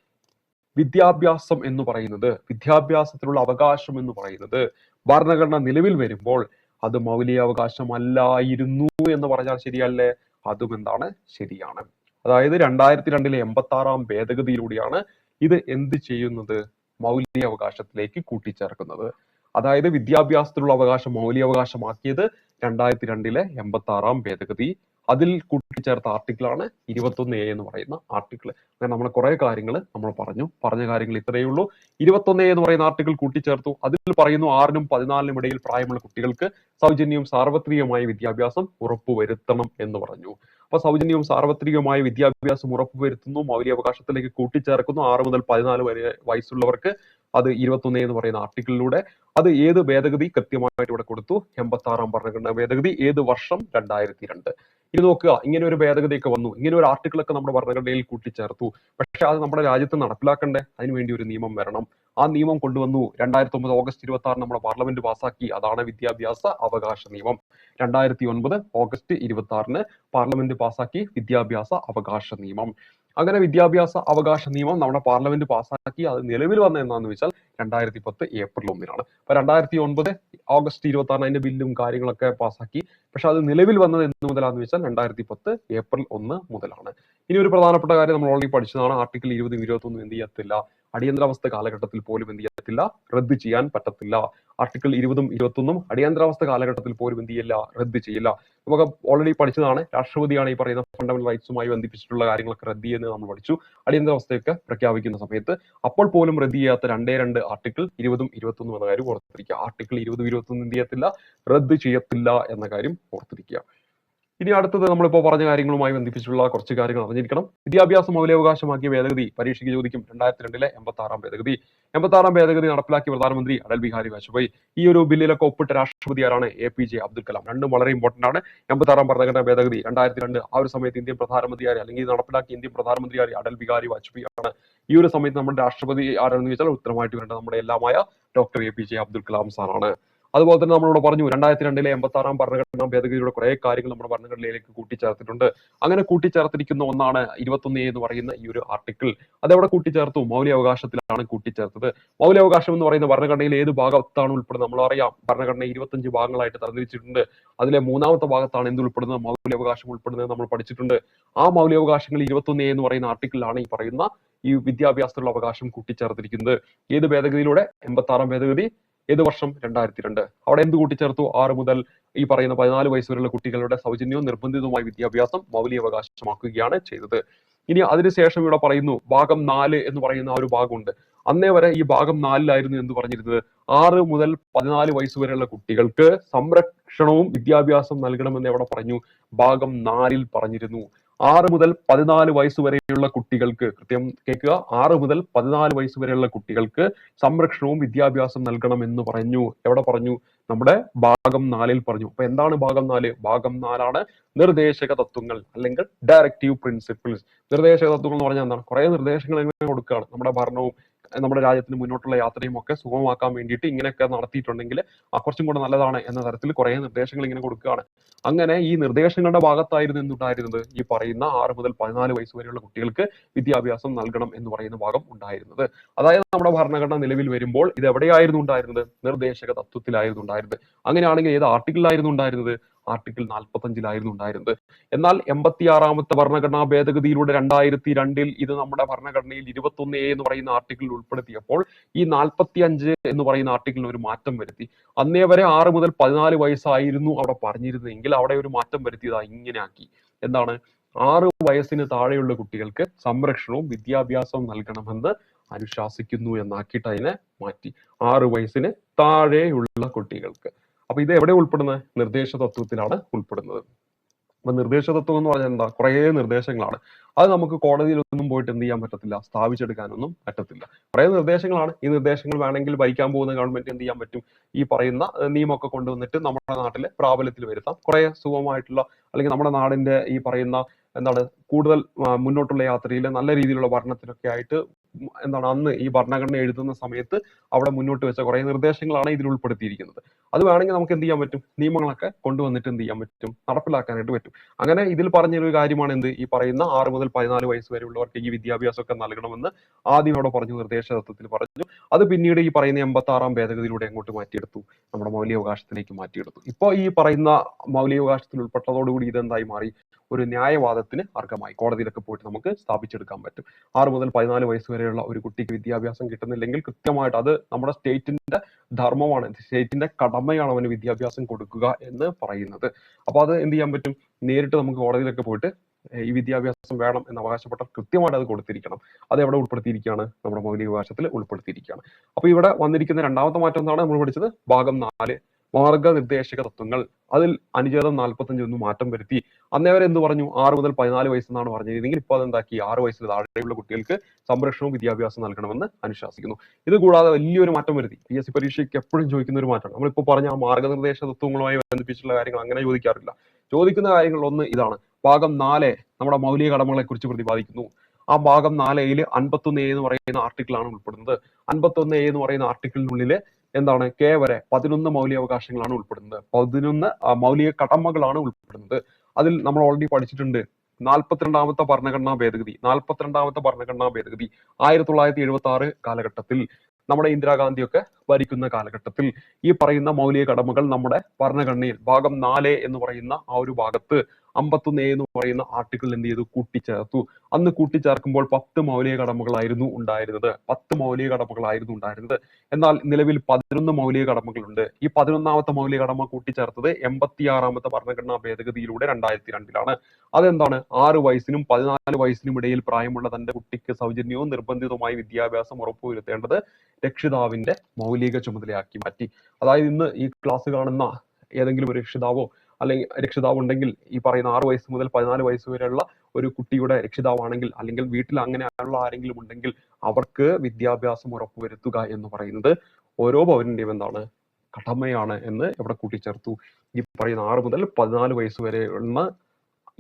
വിദ്യാഭ്യാസം എന്ന് പറയുന്നത് വിദ്യാഭ്യാസത്തിനുള്ള അവകാശം എന്ന് പറയുന്നത് ഭരണഘടന നിലവിൽ വരുമ്പോൾ അത് മൗലികാവകാശമല്ലായിരുന്നു എന്ന് പറഞ്ഞാൽ ശരിയല്ലേ? അതും എന്താണ്? ശരിയാണ്. അതായത് രണ്ടായിരത്തി രണ്ടിലെ എൺപത്തി ആറാം ഭേദഗതിയിലൂടെയാണ് ഇത് എന്ത് ചെയ്യുന്നത്? മൗലികാവകാശത്തിലേക്ക് കൂട്ടിച്ചേർക്കുന്നത്. അതായത് വിദ്യാഭ്യാസത്തിലുള്ള അവകാശം മൗലികാവകാശമാക്കിയത് രണ്ടായിരത്തി രണ്ടിലെ എൺപത്തി ആറാം ഭേദഗതി അതിൽ കൂട്ടിച്ചേർത്ത ആർട്ടിക്കിളാണ് ഇരുപത്തൊന്ന് എ എന്ന് പറയുന്ന ആർട്ടിക്കിൾ അങ്ങനെ നമ്മൾ കുറേ കാര്യങ്ങൾ നമ്മൾ പറഞ്ഞു. പറഞ്ഞ കാര്യങ്ങൾ ഇത്രയേ ഉള്ളൂ. ഇരുപത്തൊന്ന് എന്ന് പറയുന്ന ആർട്ടിക്കിൾ കൂട്ടിച്ചേർത്തു. അതിൽ പറയുന്നു ആറിനും പതിനാലിനും ഇടയിൽ പ്രായമുള്ള കുട്ടികൾക്ക് സൗജന്യവും സാർവത്രികമായ വിദ്യാഭ്യാസം ഉറപ്പുവരുത്തണം എന്ന് പറഞ്ഞു. അപ്പൊ സൗജന്യവും സാർവത്രികമായ വിദ്യാഭ്യാസം ഉറപ്പുവരുത്തുന്നു. മൗലികാവകാശത്തിലേക്ക് കൂട്ടിച്ചേർക്കുന്നു. ആറ് മുതൽ പതിനാല് വരെ വയസ്സുള്ളവർക്ക് അത് ഇരുപത്തൊന്ന് എന്ന് പറയുന്ന ആർട്ടിക്കിളിലൂടെ അത് ഏത് ഭേദഗതി കൃത്യമായിട്ട് ഇവിടെ കൊടുത്തു. എൺപത്തി ആറാം ഭരണഘടനാ ഭേദഗതി. ഏത് വർഷം? രണ്ടായിരത്തി രണ്ട്. ഇനി നോക്കുക. ഇങ്ങനെ ഒരു ഭേദഗതിയൊക്കെ വന്നു. ഇങ്ങനെ ഒരു ആർട്ടിക്കിൾ ഒക്കെ നമ്മുടെ ഭരണഘടനയിൽ കൂട്ടിച്ചേർത്തു. പക്ഷെ അത് നമ്മുടെ രാജ്യത്ത് നടപ്പിലാക്കണ്ടേ? അതിനുവേണ്ടി ഒരു നിയമം വരണം. ആ നിയമം കൊണ്ടുവന്നു. രണ്ടായിരത്തി ഒമ്പത് ഓഗസ്റ്റ് ഇരുപത്തി ആറ് നമ്മുടെ പാർലമെന്റ് പാസാക്കി അതാണ് വിദ്യാഭ്യാസ അവകാശ നിയമം. രണ്ടായിരത്തി ഒൻപത് ഓഗസ്റ്റ് ഇരുപത്തി ആറിന് പാർലമെന്റ് പാസാക്കി വിദ്യാഭ്യാസ അവകാശ നിയമം. അങ്ങനെ വിദ്യാഭ്യാസ അവകാശ നിയമം നമ്മുടെ പാർലമെന്റ് പാസാക്കി അത് നിലവിൽ വന്ന എന്നാന്ന് വെച്ചാൽ രണ്ടായിരത്തി പത്ത് ഏപ്രിൽ ഒന്നിനാണ്. അപ്പൊ രണ്ടായിരത്തി ഒൻപത് ഓഗസ്റ്റ് ഇരുപത്തി ആറിന് അതിന്റെ ബില്ലും കാര്യങ്ങളൊക്കെ പാസാക്കി പക്ഷെ അത് നിലവിൽ വന്നത് എന്ന് മുതലാന്ന് വെച്ചാൽ രണ്ടായിരത്തി പത്ത് ഏപ്രിൽ ഒന്ന് മുതലാണ്. ഇനി ഒരു പ്രധാനപ്പെട്ട കാര്യം നമ്മൾ ഓൾറെഡി പഠിച്ചതാണ്. ആർട്ടിക്കിൾ ഇരുപതും ഇരുപത്തൊന്നും എന്ത് ചെയ്യത്തില്ല. അടിയന്തരാവസ്ഥ കാലഘട്ടത്തിൽ പോലും എന്ത് ചെയ്യത്തില്ല? റദ്ദ് ചെയ്യാൻ പറ്റത്തില്ല. ആർട്ടിക്കിൾ ഇരുപതും ഇരുപത്തൊന്നും അടിയന്തരാവസ്ഥ കാലഘട്ടത്തിൽ പോലും എന്ത് ചെയ്യില്ല റദ്ദ് ചെയ്യില്ല. നമുക്ക് ഓൾറെഡി പഠിച്ചതാണ് രാഷ്ട്രപതിയാണ് ഈ പറയുന്ന ഫണ്ടമെന്റൽ റൈറ്റ്സുമായി ബന്ധിപ്പിച്ചിട്ടുള്ള കാര്യങ്ങളൊക്കെ റദ്ദ് ചെയ്യുന്നത് നമ്മൾ പഠിച്ചു. അടിയന്തരാവസ്ഥയൊക്കെ പ്രഖ്യാപിക്കുന്ന സമയത്ത് അപ്പോൾ പോലും റദ്ദ് ചെയ്യാത്ത രണ്ടേ രണ്ട് ആർട്ടിക്കിൾ ഇരുപതും ഇരുപത്തൊന്നും എന്ന കാര്യം ഓർത്തിരിക്കുക. ആർട്ടിക്കിൾ ഇരുപതും ഇരുപത്തൊന്നും എന്ത് ചെയ്യത്തില്ല റദ്ദ് ചെയ്യത്തില്ല എന്ന കാര്യം ഓർത്തിരിക്കുക. ഇനി അടുത്തത് നമ്മളിപ്പോൾ പറഞ്ഞ കാര്യങ്ങളുമായി ബന്ധിപ്പിച്ചിട്ടുള്ള കുറച്ച് കാര്യങ്ങൾ അറിഞ്ഞിരിക്കണം. വിദ്യാഭ്യാസം മൗലികാവകാശമാക്കിയ ഭേദഗതി പരീക്ഷയ്ക്ക് ചോദിക്കും രണ്ടായിരത്തി രണ്ടിലെ എൺപത്തി ആറാം ഭേദഗതി. എൺപത്തി ആറാം ഭേദഗതി നടപ്പിലാക്കിയ പ്രധാനമന്ത്രി അടൽ ബിഹാരി വാജ്പേയി. ഈ ഒരു ബില്ലിലൊക്കെ ഒപ്പിട്ട രാഷ്ട്രപതി ആരാണ്? A P J Abdul Kalam. രണ്ടും വളരെ ഇമ്പോർട്ടന്റ് ആണ്. എൺപത്തി ആറാം ഭരണഘടനാ ഭേദഗതി രണ്ടായിരത്തി രണ്ട് ആ ഒരു സമയത്ത് ഇന്ത്യൻ പ്രധാനമന്ത്രിയായി അല്ലെങ്കിൽ നടപ്പിലാക്കി നടപ്പിലാക്കിയ ഇന്ത്യൻ പ്രധാനമന്ത്രിയായി അടൽ ബിഹാരി വാജ്പേയി ആണ്. ഈ ഒരു സമയത്ത് നമ്മുടെ രാഷ്ട്രപതി ആരാണെന്ന് ചോദിച്ചാൽ ഉത്തരമായിട്ട് വരേണ്ടത് നമ്മുടെ എല്ലാമായ doctor A P J Abdul Kalam സാറാണ്. അതുപോലെ തന്നെ നമ്മളിവിടെ പറഞ്ഞു രണ്ടായിരത്തി രണ്ടിലെ എൺപത്തി ആറാം ഭരണഘടനാ ഭേദഗതിയുടെ കുറെ കാര്യങ്ങൾ നമ്മുടെ ഭരണഘടനയിലേക്ക് കൂട്ടിച്ചേർത്തിട്ടുണ്ട്. അങ്ങനെ കൂട്ടിച്ചേർത്തിരിക്കുന്ന ഒന്നാണ് ഇരുപത്തൊന്ന് എന്ന് പറയുന്ന ഈ ഒരു ആർട്ടിക്കിൾ അതെവിടെ കൂട്ടിച്ചേർത്തു? മൗലികാവകാശത്തിലാണ് കൂട്ടിച്ചേർത്തത്. മൗലികാവകാശം എന്ന് പറയുന്ന ഭരണഘടനയിൽ ഏത് ഭാഗത്താണ് ഉൾപ്പെടുന്നത്? നമ്മൾ അറിയാം ഭരണഘടന ഇരുപത്തഞ്ച് ഭാഗങ്ങളായിട്ട് തരംതിരിച്ചിട്ടുണ്ട്. അതിലെ മൂന്നാമത്തെ ഭാഗത്താണ് എന്ത് ഉൾപ്പെടുന്നത്? മൗലികാവകാശം ഉൾപ്പെടുന്നത് നമ്മൾ പഠിച്ചിട്ടുണ്ട്. ആ മൗലികാവകാശങ്ങൾ ഇരുപത്തൊന്ന് എന്ന് പറയുന്ന ആർട്ടിക്കിളിലാണ് ഈ പറയുന്ന ഈ വിദ്യാഭ്യാസത്തിലുള്ള അവകാശം കൂട്ടിച്ചേർത്തിരിക്കുന്നത്. ഏത് ഭേദഗതിയിലൂടെ? എൺപത്തി ആറാം ഭേദഗതി ഏത് വർഷം? രണ്ടായിരത്തി രണ്ട് അവിടെ എന്ത് കൂട്ടിച്ചേർത്തു? ആറ് മുതൽ ഈ പറയുന്ന പതിനാല് വയസ്സ് വരെയുള്ള കുട്ടികളുടെ സൗജന്യവും നിർബന്ധിതവുമായ വിദ്യാഭ്യാസം മൗലികാവകാശമാക്കുകയാണ് ചെയ്തത്. ഇനി അതിനുശേഷം ഇവിടെ പറയുന്നു ഭാഗം നാല് എന്ന് പറയുന്ന ആ ഒരു ഭാഗമുണ്ട്. അന്നേ വരെ ഈ ഭാഗം നാലിലായിരുന്നു എന്ന് പറഞ്ഞിരുന്നത്. ആറ് മുതൽ പതിനാല് വയസ്സ് വരെയുള്ള കുട്ടികൾക്ക് സംരക്ഷണവും വിദ്യാഭ്യാസം നൽകണമെന്ന് എവിടെ പറഞ്ഞു? ഭാഗം നാലിൽ പറഞ്ഞിരുന്നു. ആറ് മുതൽ പതിനാല് വയസ്സ് വരെയുള്ള കുട്ടികൾക്ക് കൃത്യം കേൾക്കുക ആറ് മുതൽ പതിനാല് വയസ്സ് വരെയുള്ള കുട്ടികൾക്ക് സംരക്ഷണവും വിദ്യാഭ്യാസം നൽകണം എന്ന് പറഞ്ഞു. എവിടെ പറഞ്ഞു? നമ്മുടെ ഭാഗം നാലിൽ പറഞ്ഞു. അപ്പൊ എന്താണ് ഭാഗം നാല്? ഭാഗം നാലാണ് നിർദ്ദേശക തത്വങ്ങൾ അല്ലെങ്കിൽ ഡയറക്റ്റീവ് പ്രിൻസിപ്പിൾസ് നിർദ്ദേശക തത്വങ്ങൾ എന്ന് പറഞ്ഞാൽ എന്താണ്? കുറെ നിർദ്ദേശങ്ങൾ എങ്ങനെ കൊടുക്കുകയാണ്? നമ്മുടെ ഭരണവും നമ്മുടെ രാജ്യത്തിന് മുന്നോട്ടുള്ള യാത്രയും ഒക്കെ സുഗമമാക്കാൻ വേണ്ടിയിട്ട് ഇങ്ങനെയൊക്കെ നടത്തിയിട്ടുണ്ടെങ്കിൽ ആ കുറച്ചും കൂടെ നല്ലതാണ് എന്ന തരത്തിൽ കുറെ നിർദ്ദേശങ്ങൾ ഇങ്ങനെ കൊടുക്കുകയാണ്. അങ്ങനെ ഈ നിർദ്ദേശങ്ങളുടെ ഭാഗത്തായിരുന്നു എന്തുണ്ടായിരുന്നത്? ഈ പറയുന്ന ആറ് മുതൽ പതിനാല് വയസ്സ് വരെയുള്ള കുട്ടികൾക്ക് വിദ്യാഭ്യാസം നൽകണം എന്ന് പറയുന്ന ഭാഗം ഉണ്ടായിരുന്നത്. അതായത് നമ്മുടെ ഭരണഘടന നിലവിൽ വരുമ്പോൾ ഇത് എവിടെയായിരുന്നു ഉണ്ടായിരുന്നത്? നിർദ്ദേശക തത്വത്തിലായിരുന്നു ഉണ്ടായിരുന്നത്. അങ്ങനെയാണെങ്കിൽ ഏത് ആർട്ടിക്കിളിലായിരുന്നു ഉണ്ടായിരുന്നത്? ആർട്ടിക്കിൾ നാൽപ്പത്തഞ്ചിലായിരുന്നു ഉണ്ടായിരുന്നത്. എന്നാൽ എൺപത്തി ആറാമത്തെ ഭരണഘടനാ ഭേദഗതിയിലൂടെ രണ്ടായിരത്തി രണ്ടിൽ ഇത് നമ്മുടെ ഭരണഘടനയിൽ ഇരുപത്തൊന്ന് എ എന്ന് പറയുന്ന ആർട്ടിക്കിളിൽ ഉൾപ്പെടുത്തിയപ്പോൾ ഈ നാൽപ്പത്തി അഞ്ച് എന്ന് പറയുന്ന ആർട്ടിക്കിളിന് ഒരു മാറ്റം വരുത്തി. അന്നേ വരെ ആറ് മുതൽ പതിനാല് വയസ്സായിരുന്നു അവിടെ പറഞ്ഞിരുന്നെങ്കിൽ അവിടെ ഒരു മാറ്റം വരുത്തിയത് ഇങ്ങനെ ആക്കി. എന്താണ്? ആറ് വയസ്സിന് താഴെയുള്ള കുട്ടികൾക്ക് സംരക്ഷണവും വിദ്യാഭ്യാസവും നൽകണമെന്ന് അനുശാസിക്കുന്നു എന്നാക്കിയിട്ട് അതിനെ മാറ്റി. ആറ് വയസ്സിന് താഴെയുള്ള കുട്ടികൾക്ക്. അപ്പൊ ഇത് എവിടെ ഉൾപ്പെടുന്നത്? നിർദ്ദേശ തത്വത്തിലാണ് ഉൾപ്പെടുന്നത്. അപ്പൊ നിർദ്ദേശ തത്വം എന്ന് പറഞ്ഞാൽ എന്താ? കുറേ നിർദ്ദേശങ്ങളാണ്. അത് നമുക്ക് കോടതിയിലൊന്നും പോയിട്ട് എന്ത് ചെയ്യാൻ പറ്റത്തില്ല. സ്ഥാപിച്ചെടുക്കാനൊന്നും പറ്റത്തില്ല. കുറേ നിർദ്ദേശങ്ങളാണ്. ഈ നിർദ്ദേശങ്ങൾ വേണമെങ്കിൽ ഭരിക്കാൻ പോകുന്ന ഗവൺമെന്റ് എന്ത് ചെയ്യാൻ പറ്റും? ഈ പറയുന്ന നിയമമൊക്കെ കൊണ്ടുവന്നിട്ട് നമ്മുടെ നാട്ടിലെ പ്രാബല്യത്തിൽ വരുത്താം. കുറേ സുഖമായിട്ടുള്ള അല്ലെങ്കിൽ നമ്മുടെ നാടിന്റെ ഈ പറയുന്ന എന്താണ് കൂടുതൽ മുന്നോട്ടുള്ള യാത്രയിൽ നല്ല രീതിയിലുള്ള ഭരണത്തിനൊക്കെ ആയിട്ട് എന്താണ് അന്ന് ഈ ഭരണഘടന എഴുതുന്ന സമയത്ത് അവിടെ മുന്നോട്ട് വെച്ച കുറേ നിർദ്ദേശങ്ങളാണ് ഇതിൽ ഉൾപ്പെടുത്തിയിരിക്കുന്നത്. അത് വേണമെങ്കിൽ നമുക്ക് എന്ത് ചെയ്യാൻ പറ്റും? നിയമങ്ങളൊക്കെ കൊണ്ടുവന്നിട്ട് എന്ത് ചെയ്യാൻ പറ്റും? നടപ്പിലാക്കാനായിട്ട് പറ്റും. അങ്ങനെ ഇതിൽ പറഞ്ഞൊരു കാര്യമാണ് എന്ത്? ഈ പറയുന്ന ആറ് മുതൽ പതിനാല് വയസ്സ് വരെയുള്ളവർക്ക് ഈ വിദ്യാഭ്യാസമൊക്കെ നൽകണമെന്ന് ആദ്യം അവിടെ പറഞ്ഞു നിർദ്ദേശ തത്വത്തിൽ പറഞ്ഞു. അത് പിന്നീട് ഈ പറയുന്ന എൺപത്തി ആറാം ഭേദഗതിയിലൂടെ അങ്ങോട്ട് മാറ്റിയെടുത്തു. നമ്മുടെ മൗലികാവകാശത്തിലേക്ക് മാറ്റിയെടുത്തു. ഇപ്പോൾ ഈ പറയുന്ന മൗലികാവകാശത്തിൽ ഉൾപ്പെട്ടതോടുകൂടി ഇതെന്തായി മാറി? ഒരു ന്യായവാദത്തിന് അർഹമായി. കോടതിയിലൊക്കെ പോയിട്ട് നമുക്ക് സ്ഥാപിച്ചെടുക്കാൻ പറ്റും. ആറ് മുതൽ പതിനാല് വയസ്സ് വരെയുള്ള ഒരു കുട്ടിക്ക് വിദ്യാഭ്യാസം കിട്ടുന്നില്ലെങ്കിൽ കൃത്യമായിട്ട് അത് നമ്മുടെ സ്റ്റേറ്റിന്റെ ധർമ്മമാണ്. സ്റ്റേറ്റിന്റെ കടമയാണ് അവന് വിദ്യാഭ്യാസം കൊടുക്കുക എന്ന് പറയുന്നത്. അപ്പൊ അത് എന്ത് ചെയ്യാൻ പറ്റും? നേരിട്ട് നമുക്ക് കോടതിയിലൊക്കെ പോയിട്ട് ഈ വിദ്യാഭ്യാസം വേണം എന്ന് അവകാശപ്പെട്ട കൃത്യമായിട്ട് അത് കൊടുത്തിരിക്കണം. അത് എവിടെ ഉൾപ്പെടുത്തിയിരിക്കുകയാണ്? നമ്മുടെ മൗലികാവകാശത്തിൽ ഉൾപ്പെടുത്തിയിരിക്കുകയാണ്. അപ്പൊ ഇവിടെ വന്നിരിക്കുന്ന രണ്ടാമത്തെ മാറ്റം എന്താണ്? നമ്മൾ പഠിച്ചത് ഭാഗം നാല് മാർഗനിർദ്ദേശക തത്വങ്ങൾ. അതിൽ അനുച്ഛേദം നാൽപ്പത്തഞ്ച് ഒന്ന് മാറ്റം വരുത്തി. അന്നേ വരെ എന്ത് പറഞ്ഞു? ആറ് മുതൽ പതിനാല് വയസ്സെന്നാണ് പറഞ്ഞിരുന്നെങ്കിൽ ഇപ്പോൾ അതെന്താക്കി? ആറ് വയസ്സിൽ താഴെയുള്ള കുട്ടികൾക്ക് സംരക്ഷണവും വിദ്യാഭ്യാസവും നൽകണമെന്ന് അനുശാസിക്കുന്നു. ഇത് കൂടാതെ വലിയൊരു മാറ്റം വരുത്തി. പി എസ് സി പരീക്ഷയ്ക്ക് എപ്പോഴും ചോദിക്കുന്ന ഒരു മാറ്റമാണ്. നമ്മളിപ്പോൾ പറഞ്ഞ ആ മാർഗനിർദ്ദേശ തത്വങ്ങളുമായി ബന്ധിപ്പിച്ചുള്ള കാര്യങ്ങൾ അങ്ങനെ ചോദിക്കാറില്ല. ചോദിക്കുന്ന കാര്യങ്ങൾ ഒന്ന് ഇതാണ്. ഭാഗം നാല് നമ്മുടെ മൗലിക കടമകളെ കുറിച്ച് പ്രതിപാദിക്കുന്നു. ആ ഭാഗം നാലയിൽ അൻപത്തൊന്ന് എ എന്ന് പറയുന്ന ആർട്ടിക്കിൾ ആണ് ഉൾപ്പെടുന്നത്. അൻപത്തൊന്ന് എ എന്ന് പറയുന്ന ആർട്ടിക്കിളിനുള്ളിൽ എന്താണ്? കെ വരെ പതിനൊന്ന് മൗലികാവകാശങ്ങളാണ് ഉൾപ്പെടുന്നത്. പതിനൊന്ന് മൗലിക കടമകളാണ് ഉൾപ്പെടുന്നത്. അതിൽ നമ്മൾ ഓൾറെഡി പഠിച്ചിട്ടുണ്ട്. നാൽപ്പത്തിരണ്ടാമത്തെ ഭരണഘടനാ ഭേദഗതി നാൽപ്പത്തിരണ്ടാമത്തെ ഭരണഘടനാ ഭേദഗതി ആയിരത്തി തൊള്ളായിരത്തി എഴുപത്തി ആറ് കാലഘട്ടത്തിൽ നമ്മുടെ ഇന്ദിരാഗാന്ധിയൊക്കെ ഭരിക്കുന്ന കാലഘട്ടത്തിൽ ഈ പറയുന്ന മൗലിക കടമകൾ നമ്മുടെ ഭരണഘടനയിൽ ഭാഗം നാല് എന്ന് പറയുന്ന ആ ഒരു ഭാഗത്ത് അമ്പത്തൊന്ന് എന്ന് പറയുന്ന ആർട്ടിക്കിൾ എന്ത് ചെയ്തു? കൂട്ടിച്ചേർത്തു. അന്ന് കൂട്ടിച്ചേർക്കുമ്പോൾ പത്ത് മൗലിക കടമകളായിരുന്നു ഉണ്ടായിരുന്നത്. പത്ത് മൗലിക കടമകളായിരുന്നു ഉണ്ടായിരുന്നത്. എന്നാൽ നിലവിൽ പതിനൊന്ന് മൗലിക കടമകളുണ്ട്. ഈ പതിനൊന്നാമത്തെ മൗലിക കടമ കൂട്ടിച്ചേർത്തത് എൺപത്തിയാറാമത്തെ ഭരണഘടനാ ഭേദഗതിയിലൂടെ രണ്ടായിരത്തി രണ്ടിലാണ് അതെന്താണ്? ആറ് വയസ്സിനും പതിനാല് വയസ്സിനും ഇടയിൽ പ്രായമുള്ള തന്റെ കുട്ടിക്ക് സൗജന്യവും നിർബന്ധിതവുമായ വിദ്യാഭ്യാസം ഉറപ്പുവരുത്തേണ്ടത് രക്ഷിതാവിന്റെ മൗലിക ചുമതലയാക്കി മാറ്റി. അതായത് ഇന്ന് ഈ ക്ലാസ് കാണുന്ന ഏതെങ്കിലും ഒരു രക്ഷിതാവോ അല്ലെങ്കിൽ രക്ഷിതാവ് ഉണ്ടെങ്കിൽ ഈ പറയുന്ന ആറ് വയസ്സ് മുതൽ പതിനാല് വയസ്സ് വരെയുള്ള ഒരു കുട്ടിയുടെ രക്ഷിതാവാണെങ്കിൽ അല്ലെങ്കിൽ വീട്ടിൽ അങ്ങനെയുള്ള ആരെങ്കിലും ഉണ്ടെങ്കിൽ അവർക്ക് വിദ്യാഭ്യാസം ഉറപ്പുവരുത്തുക എന്ന് പറയുന്നത് ഓരോ പൗരന്റെയും എന്താണ് കടമയാണ് എന്ന് ഇവിടെ കൂട്ടിച്ചേർത്തു. ഈ പറയുന്ന ആറ് മുതൽ പതിനാല് വയസ്സ് വരെ ഉള്ള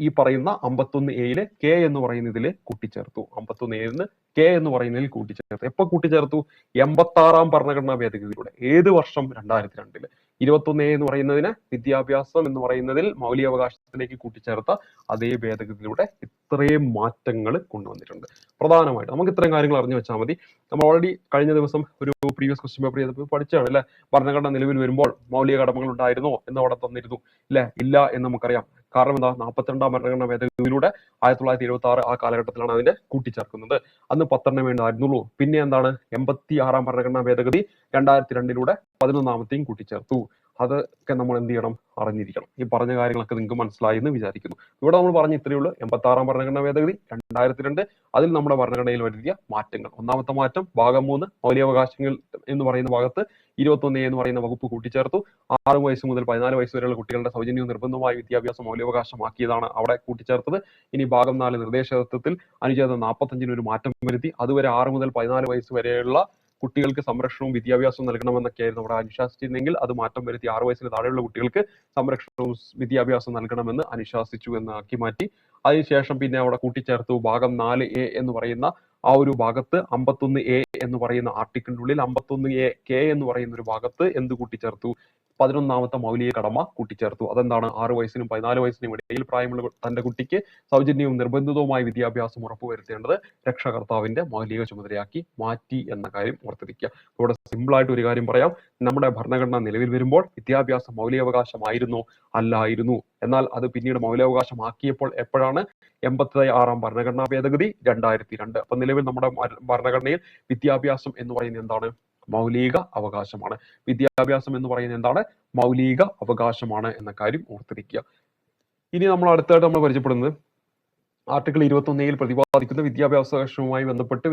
ഈ പറയുന്ന അമ്പത്തൊന്ന് എയിൽ കെ എന്ന് പറയുന്ന ഇതിൽ കൂട്ടിച്ചേർത്തു. അമ്പത്തൊന്ന് എയിൽ നിന്ന് കെ എന്ന് പറയുന്നതിൽ കൂട്ടിച്ചേർത്തു. എപ്പോ കൂട്ടിച്ചേർത്തു? എൺപത്തി ആറാം ഭരണഘടനാ ഭേദഗതിയിലൂടെ. ഏത് വർഷം? രണ്ടായിരത്തി രണ്ടിൽ ഇരുപത്തൊന്ന് എന്ന് പറയുന്നതിന് വിദ്യാഭ്യാസം എന്ന് പറയുന്നതിൽ മൗലികാവകാശത്തിലേക്ക് കൂട്ടിച്ചേർത്ത അതേ ഭേദഗതിയിലൂടെ ഇത്രയും മാറ്റങ്ങൾ കൊണ്ടുവന്നിട്ടുണ്ട്. പ്രധാനമായിട്ട് നമുക്ക് ഇത്രയും കാര്യങ്ങൾ അറിഞ്ഞു വെച്ചാൽ മതി. നമ്മൾ ഓൾറെഡി കഴിഞ്ഞ ദിവസം ഒരു പ്രീവിയസ് ക്വസ്റ്റ്യൻ പേപ്പർ ചെയ്തപ്പോൾ പഠിച്ചാണ് അല്ലെ? ഭരണഘടന നിലവിൽ വരുമ്പോൾ മൗലിക കടമകൾ ഉണ്ടായിരുന്നോ എന്ന് അവിടെ തന്നിരുന്നു ഇല്ല? ഇല്ല എന്ന് നമുക്കറിയാം. കാരണം എന്താ? നാൽപ്പത്തിരണ്ടാം ഭരണഘടനാ ഭേദഗതിയിലൂടെ ആയിരത്തി തൊള്ളായിരത്തി എഴുപത്തി ആറ് ആ കാലഘട്ടത്തിലാണ് അതിനെ കൂട്ടിച്ചേർക്കുന്നത്. അന്ന് പത്തെണ്ണം വേണ്ടായിരുന്നുള്ളൂ പിന്നെ എന്താണ്? എൺപത്തി ആറാം ഭരണഘടനാ ഭേദഗതി രണ്ടായിരത്തി രണ്ടിലൂടെ പതിനൊന്നാമത്തെയും കൂട്ടിച്ചേർത്തു. അതൊക്കെ നമ്മൾ എന്ത് ചെയ്യണം? അറിഞ്ഞിരിക്കണം. ഈ പറഞ്ഞ കാര്യങ്ങളൊക്കെ നിങ്ങൾക്ക് മനസ്സിലായി എന്ന് വിചാരിക്കുന്നു. ഇവിടെ നമ്മൾ പറഞ്ഞ ഇത്രയേ ഉള്ളൂ. എൺപത്തി ആറാം ഭരണഘടനാ ഭേദഗതി രണ്ടായിരത്തി രണ്ട് അതിൽ നമ്മുടെ ഭരണഘടനയിൽ വരുത്തിയ മാറ്റങ്ങൾ. ഒന്നാമത്തെ മാറ്റം ഭാഗം മൂന്ന് മൗലികാവകാശങ്ങൾ എന്ന് പറയുന്ന ഭാഗത്ത് ഇരുപത്തൊന്ന് എന്ന് പറയുന്ന വകുപ്പ് കൂട്ടിച്ചേർത്തു. ആറ് വയസ്സ് മുതൽ പതിനാല് വയസ്സ് വരെയുള്ള കുട്ടികളുടെ സൗജന്യവും നിർബന്ധമായ വിദ്യാഭ്യാസം മൗലികാവകാശമാക്കിയതാണ് അവിടെ കൂട്ടിച്ചേർത്തത്. ഇനി ഭാഗം നാല് നിർദ്ദേശത്വത്തിൽ അനുച്ഛേദം നാൽപ്പത്തഞ്ചിന് ഒരു മാറ്റം വരുത്തി. അതുവരെ ആറ് മുതൽ പതിനാല് വയസ്സ് വരെയുള്ള കുട്ടികൾക്ക് സംരക്ഷണവും വിദ്യാഭ്യാസവും നൽകണമെന്നൊക്കെയായിരുന്നു അവിടെ അനുശാസിച്ചിരുന്നെങ്കിൽ അത് മാറ്റം വരുത്തി ആറു വയസ്സിന് താഴെയുള്ള കുട്ടികൾക്ക് സംരക്ഷണവും വിദ്യാഭ്യാസവും നൽകണമെന്ന് അനുശാസിച്ചു എന്നാക്കി മാറ്റി. അതിനുശേഷം പിന്നെ അവിടെ കൂട്ടിച്ചേർത്തു ഭാഗം നാല് എ എന്ന് പറയുന്ന ആ ഒരു ഭാഗത്ത് അമ്പത്തൊന്ന് എ എന്ന് പറയുന്ന ആർട്ടിക്കിളിന്റെ ഉള്ളിൽ അമ്പത്തൊന്ന് എ കെ എന്ന് പറയുന്ന ഒരു ഭാഗത്ത് എന്ത് കൂട്ടിച്ചേർത്തു? പതിനൊന്നാമത്തെ മൗലിക കടമ കൂട്ടിച്ചേർത്തു. അതെന്താണ്? ആറ് വയസ്സിനും പതിനാല് വയസ്സിനും ഇടയിൽ പ്രായമുള്ള തന്റെ കുട്ടിക്ക് സൗജന്യവും നിർബന്ധിതവുമായ വിദ്യാഭ്യാസം ഉറപ്പുവരുത്തേണ്ടത് രക്ഷകർത്താവിന്റെ മൗലിക ചുമതലയാക്കി മാറ്റി എന്ന കാര്യം ഓർത്തിരിക്കുക. ഇവിടെ ആയിട്ട് ഒരു കാര്യം പറയാം. നമ്മുടെ ഭരണഘടന നിലവിൽ വരുമ്പോൾ വിദ്യാഭ്യാസം മൗലികാവകാശമായിരുന്നു അല്ലായിരുന്നു. എന്നാൽ അത് പിന്നീട് മൗലികാവകാശമാക്കിയപ്പോൾ എപ്പോഴാണ്? എൺപത്തി ആറാം ഭരണഘടനാ ഭേദഗതി രണ്ടായിരത്തി രണ്ട്. അപ്പൊ നിലവിൽ നമ്മുടെ ഭരണഘടനയിൽ വിദ്യാഭ്യാസം എന്ന് പറയുന്നത് എന്താണ്? മൗലിക അവകാശമാണ്. വിദ്യാഭ്യാസം എന്ന് പറയുന്നത് എന്താണ്? മൗലിക അവകാശമാണ് എന്ന കാര്യം ഓർത്തിരിക്കുക. ഇനി നമ്മൾ അടുത്തായിട്ട് നമ്മൾ പരിചയപ്പെടുന്നത് ആർട്ടിക്കിൾ ഇരുപത്തൊന്നിൽ പ്രതിപാദിക്കുന്ന വിദ്യാഭ്യാസവുമായി ബന്ധപ്പെട്ട്